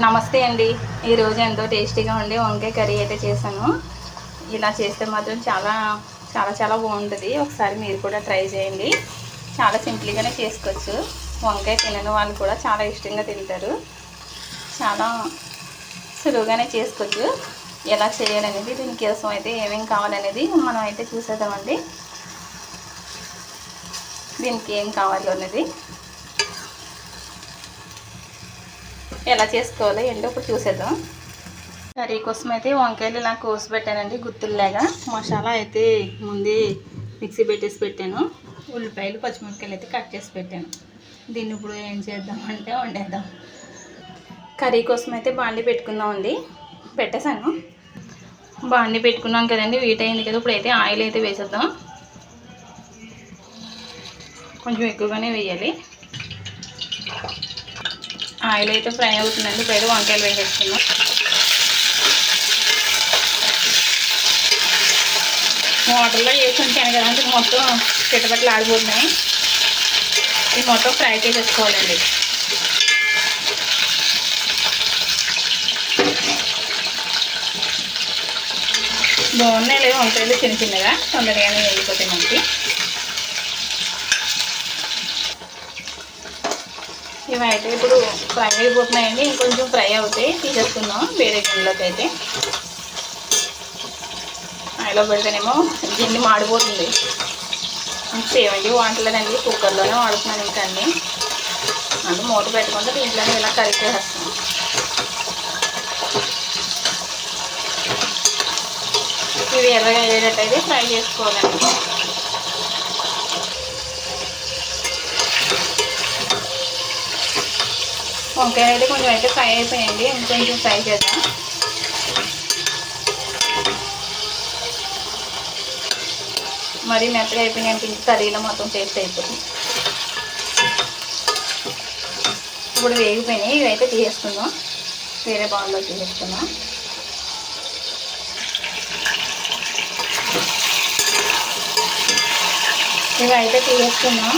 నమస్తే అండి. ఈరోజు ఎంతో టేస్టీగా ఉండే వంకాయ కర్రీ అయితే చేశాను. ఇలా చేస్తే మాత్రం చాలా చాలా చాలా బాగుంటుంది. ఒకసారి మీరు కూడా ట్రై చేయండి. చాలా సింపుల్గానే చేసుకోవచ్చు. వంకాయ తినని వాళ్ళు కూడా చాలా ఇష్టంగా తింటారు. చాలా సులువుగానే చేసుకోవచ్చు. ఎలా చేయాలనేది దీనికోసం అయితే ఏమేమి కావాలనేది మనం అయితే చూసేద్దామండి. దీనికి ఏం కావాలి అనేది ఎలా చేసుకోవాలో ఏంటో ఇప్పుడు చూసేద్దాం. కర్రీ కోసం అయితే వంకాయలు ఇలా కోసి పెట్టానండి గుత్తుల్లాగా. మసాలా అయితే ముందే మిక్సీ పెట్టేసి పెట్టాను. ఉల్లిపాయలు పచ్చిమిరపకాయలు అయితే కట్ చేసి పెట్టాను. దీన్ని ఇప్పుడు ఏం చేద్దామంటే వండేద్దాం. కర్రీ కోసం అయితే బాండి పెట్టుకుందామండి. పెట్టేశాను. బాండి పెట్టుకున్నాం కదండి వీట్ అయింది కదా ఇప్పుడు అయితే ఆయిల్ అయితే వేసేద్దాం. కొంచెం ఎక్కువగానే వేయాలి. ఆయిల్ అయితే ఫ్రై అవుతుందండి ఇప్పుడు వంకాయలు వేసేస్తున్నాం. వాటర్లో వేసి ఉంచాను కదంటే మొత్తం చిట్టపట్లు ఆడిపోతున్నాయి. ఇది మొత్తం ఫ్రై చేసేసుకోవాలండి. బాగున్నాయి లేవు? వంకాయలు చిన్న చిన్నగా తొందరగానే వెళ్ళిపోతాయి మనకి. ఇవైతే ఇప్పుడు ఫ్రై అయిపోతున్నాయండి. ఇంకొంచెం ఫ్రై అవుతాయి. తీసేసుకుందాం. వేరే గిన్నెలోకి అయితే. ఆయిలో పెడితేనేమో గిన్నె మాడిపోతుంది. సేవండి వంటలేనండి కుక్కర్లోనే వాడుతున్నాను ఇంకా అన్నీ. అంటే మూత పెట్టుకుంటే దీంట్లోనే ఇలా కర్రీ చేసేస్తాం. ఇవి ఎర్రగా అయ్యేటట్టయితే ఫ్రై చేసుకోవాలండి. వంకాయలు అయితే కొంచెం అయితే ఫ్రై అయిపోయింది ఇంకొంచెం ఫ్రై చేద్దాం. మరి మెత్తగా అయిపోయినాయి అంటే కర్రీలో మొత్తం టేస్ట్ అయిపోతుంది. ఇప్పుడు వేగిపోయినాయి. ఇవి అయితే తీసేసుకుందాం. వేరే బౌల్లో తీసేసుకుందాం. ఇవి అయితే తీసేసుకుందాం.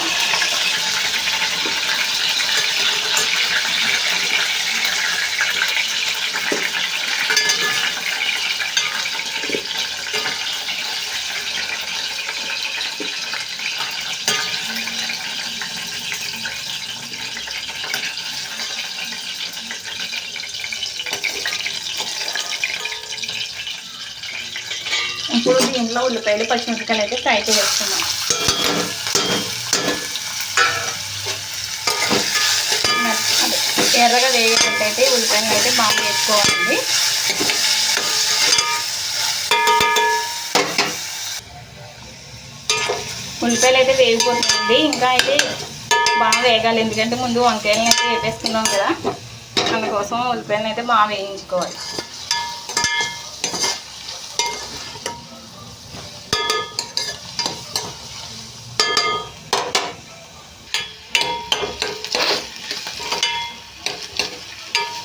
ఇప్పుడు దీంట్లో ఉల్లిపాయలు పచ్చిమిరపకాయలు అయితే ఫ్రై చేస్తున్నాం ఎర్రగా వేగేటట్టయితే ఉల్లిపాయలు అయితే బాగా వేసుకోవాలండి ఉల్లిపాయలు అయితే వేగిపోతుందండి ఇంకా అయితే బాగా వేగాలి. ఎందుకంటే ముందు వంకాయలను అయితే వేపేసుకున్నాం కదా. అందుకోసం ఉల్లిపాయలను అయితే బాగా వేయించుకోవాలి.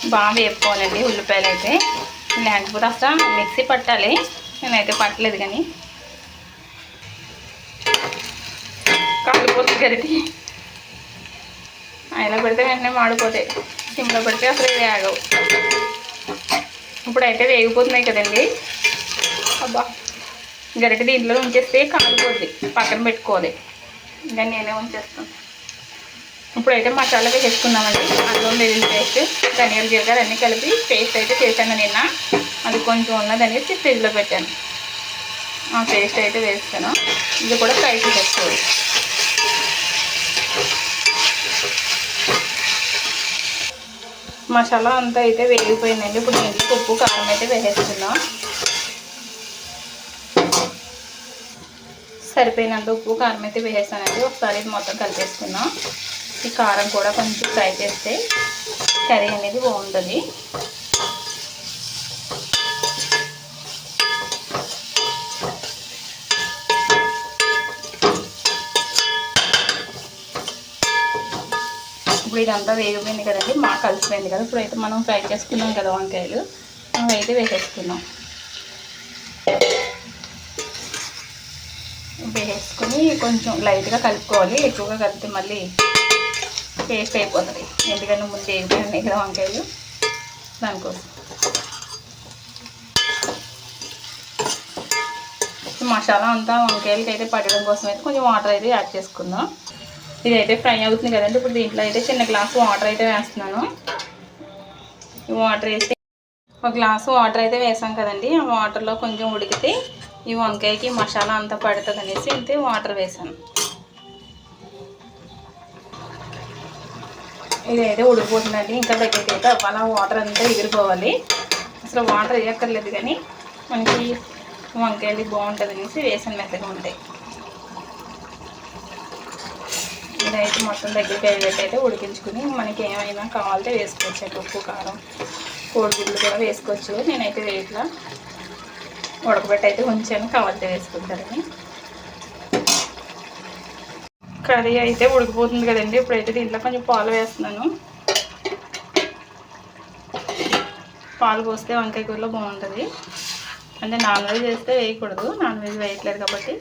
బాగా వేపుకోవాలండి ఉల్లిపాయలు అయితే లేకపోతే అసలు మిక్సీ పట్టాలి. నేనైతే పట్టలేదు కానీ. కాలిపోతుంది గరిటి అయినా పెడితే వెంటనే మాడిపోతాయి. సిమ్లో పెడితే అసలు వేగవు ఇప్పుడైతే వేగిపోతున్నాయి కదండి. అబ్బా! గరిటె దీంట్లో ఉంచేస్తే కాలిపోద్ది. పక్కన పెట్టుకోవాలి. ఇంకా నేనే ఉంచేస్తాను. ఇప్పుడైతే మసాలా వేసుకున్నామండి. అందులో వెల్లుల్లి పేస్ట్ ధనియాల జీలకర్ర అన్నీ కలిపి పేస్ట్ అయితే చేశాను నిన్న. అది కొంచెం ఉన్నదనేసి ఫ్రిడ్జ్లో పెట్టాను. ఆ పేస్ట్ అయితే వేస్తాను. ఇది కూడా ఫ్రై చేసేసుకోవాలి. మసాలా అంతా అయితే వేగిపోయిందండి. ఇప్పుడు దీంట్లో ఉప్పు కారం అయితే వేసేస్తున్నాం సరిపోయినంత ఉప్పు కారం అయితే వేసేస్తానండి ఒకసారి ఇది మొత్తం కలిపేసుకున్నాం ఈ కారం కూడా కొంచెం ఫ్రై చేస్తే కర్రీ అనేది బాగుంటుంది. ఇప్పుడు ఇదంతా వేగిపోయింది కదండి మా కలిసిపోయింది కదా. ఇప్పుడైతే మనం ఫ్రై చేసుకున్నాం కదా వంకాయలు అవి అయితే వేసేసుకున్నాం. వేసుకొని కొంచెం లైట్గా కలుపుకోవాలి. ఎక్కువగా కలిపితే మళ్ళీ పేస్ట్ అయిపోతుంది. ఎందుకంటే ముందు ఏం ఉన్నాయి కదా వంకాయలు. దానికోసం. మసాలా అంతా వంకాయలకి అయితే పట్టడం కోసం అయితే కొంచెం వాటర్ అయితే యాడ్ చేసుకుందాం. ఇది అయితే ఫ్రై అవుతుంది కదండి. ఇప్పుడు దీంట్లో అయితే చిన్న గ్లాస్ వాటర్ అయితే వేస్తున్నాను. ఈ వాటర్ వేసి ఒక గ్లాసు వాటర్ అయితే వేసాం కదండి. ఆ వాటర్లో కొంచెం ఉడికితే ఈ వంకాయకి మసాలా అంతా పడుతుంది అనేసి ఇంతే వాటర్ వేసాను. ఇది అయితే ఉడికిపోతుందండి. ఇంకా దగ్గరికి అయితే అవ్వాలి వాటర్ అంతా ఎగిరిపోవాలి. అసలు వాటర్ వేయక్కర్లేదు కానీ మనకి వంకాయలు బాగుంటుంది అనేసి వేసిన మెత్తగా ఉంటాయి ఇదైతే మొత్తం దగ్గరికి అయ్యేటట్టు అయితే ఉడికించుకుని మనకి ఏమైనా కావాలంటే వేసుకోవచ్చు ఉప్పు కారం కోడిగుడ్లు కూడా వేసుకోవచ్చు. నేనైతే వేయట్లా. ఉడకబెట్టి అయితే ఉంచాను. కావాలంటే వేసుకుంటారని. కర్రీ అయితే ఉడికిపోతుంది కదండి. ఇప్పుడైతే దీంట్లో కొంచెం పాలు వేస్తున్నాను. పాలు పోస్తే వంకాయ కూరలో బాగుంటుంది. అంటే నాన్ వెజ్ చేస్తే వేయకూడదు. నాన్ వెజ్ వేయట్లేదు కాబట్టి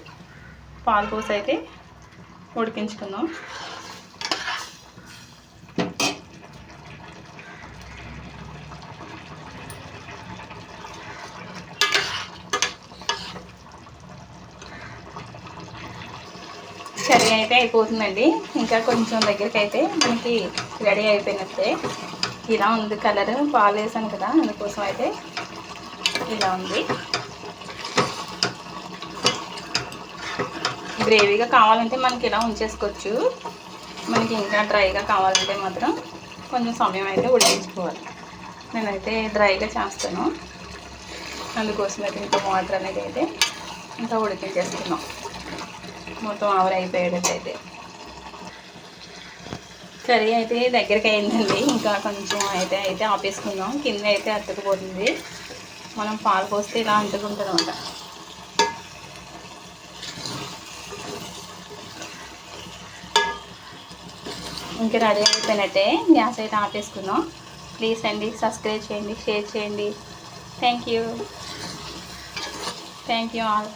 పాలు పోసి అయితే ఉడికించుకుందాం. కర్రీ అయితే అయిపోతుందండి. ఇంకా కొంచెం దగ్గరికి అయితే మనకి రెడీ అయిపోయినట్టే. ఇలా ఉంది కలర్. పాలు వేసాను కదా అందుకోసం అయితే ఇలా ఉంది. గ్రేవీగా కావాలంటే మనకి ఇలా ఉంచేసుకోవచ్చు. మనకి ఇంకా డ్రైగా కావాలంటే మాత్రం కొంచెం సమయం అయితే ఉడికించుకోవాలి. నేనైతే డ్రైగా చేస్తాను. అందుకోసం అయితే ఇంకా వాటర్ అనేది అయితే ఇంకా ఉడికించేస్తున్నాం మొత్తం ఆవర్ అయిపోయేటట్టయితే. కర్రీ అయితే దగ్గరికి అయిందండి. ఇంకా కొంచెం అయితే అయితే ఆపేసుకుందాం. కింద అయితే అతుకుపోతుంది. మనం పాలు పోస్తే ఇలా అంటుకుంటుంది అనమాట ఇంకా రెడీ అయిపోయినట్టే గ్యాస్ అయితే ఆపేసుకుందాం. ప్లీజ్ అండి సబ్స్క్రైబ్ చేయండి షేర్ చేయండి. Thank you. Thank you all.